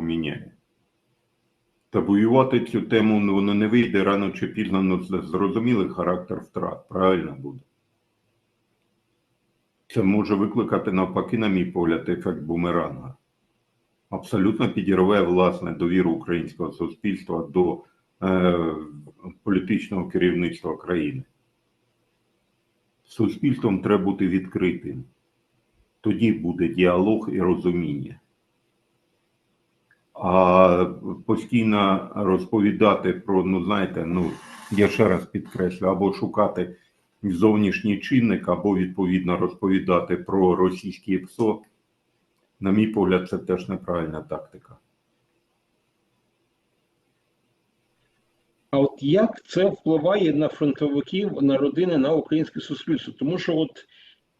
міняє. Табуювати цю тему ну, воно не вийде рано чи пізно, ну з- зрозумілий характер втрат, правильно буде. Це може викликати навпаки, на мій погляд, ефект бумеранга. Абсолютно підірве власне довіру українського суспільства до е, політичного керівництва країни. Суспільством треба бути відкритим. Тоді буде діалог і розуміння. А постійно розповідати про, ну знаєте, ну я ще раз підкреслю, або шукати зовнішній чинник, або відповідно розповідати про російське ПСО, на мій погляд, це теж неправильна тактика. А от як це впливає на фронтовиків, на родини, на українське суспільство? Тому що от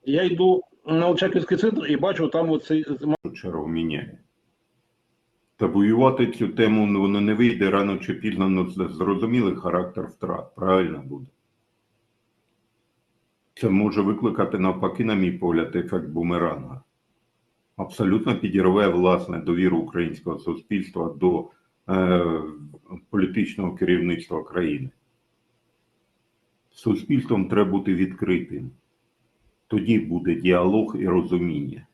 я йду на Очаківський центр і бачу там оцей першу чергу міняє. Табуювати цю тему ну, воно не вийде рано чи пізно, ну зрозумілий характер втрат, правильно буде. Це може викликати навпаки, на мій погляд, ефект бумеранга. Абсолютно підірве власне довіру українського суспільства до е, політичного керівництва країни. Суспільством треба бути відкритим. Тоді буде діалог і розуміння.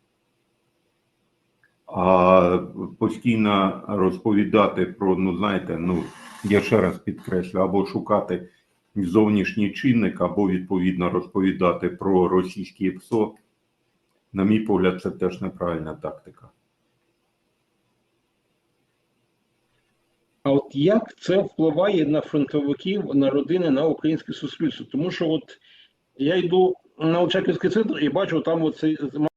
А постійно розповідати про, ну знаєте, ну я ще раз підкреслю, або шукати зовнішній чинник, або відповідно розповідати про російське ПСО, на мій погляд, це теж неправильна тактика. А от як це впливає на фронтовиків, на родини, на українське суспільство? Тому що от я йду на Очаківський центр і бачу там оцей